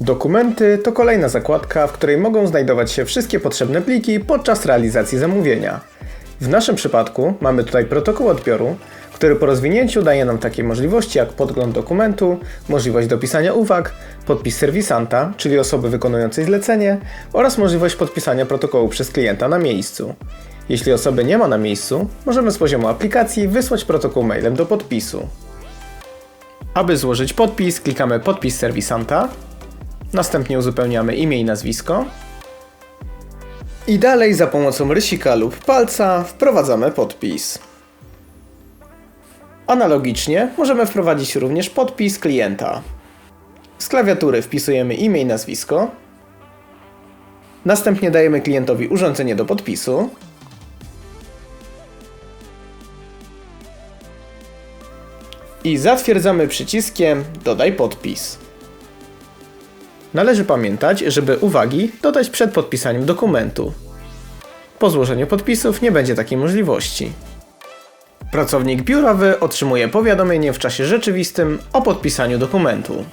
Dokumenty to kolejna zakładka, w której mogą znajdować się wszystkie potrzebne pliki podczas realizacji zamówienia. W naszym przypadku mamy tutaj protokół odbioru, który po rozwinięciu daje nam takie możliwości jak podgląd dokumentu, możliwość dopisania uwag, podpis serwisanta, czyli osoby wykonującej zlecenie oraz możliwość podpisania protokołu przez klienta na miejscu. Jeśli osoby nie ma na miejscu, możemy z poziomu aplikacji wysłać protokół mailem do podpisu. Aby złożyć podpis, klikamy podpis serwisanta, następnie uzupełniamy imię i nazwisko i dalej za pomocą rysika lub palca wprowadzamy podpis. Analogicznie możemy wprowadzić również podpis klienta. Z klawiatury wpisujemy imię i nazwisko. Następnie dajemy klientowi urządzenie do podpisu. I zatwierdzamy przyciskiem Dodaj podpis. Należy pamiętać, żeby uwagi dodać przed podpisaniem dokumentu. Po złożeniu podpisów nie będzie takiej możliwości. Pracownik biurowy otrzymuje powiadomienie w czasie rzeczywistym o podpisaniu dokumentu.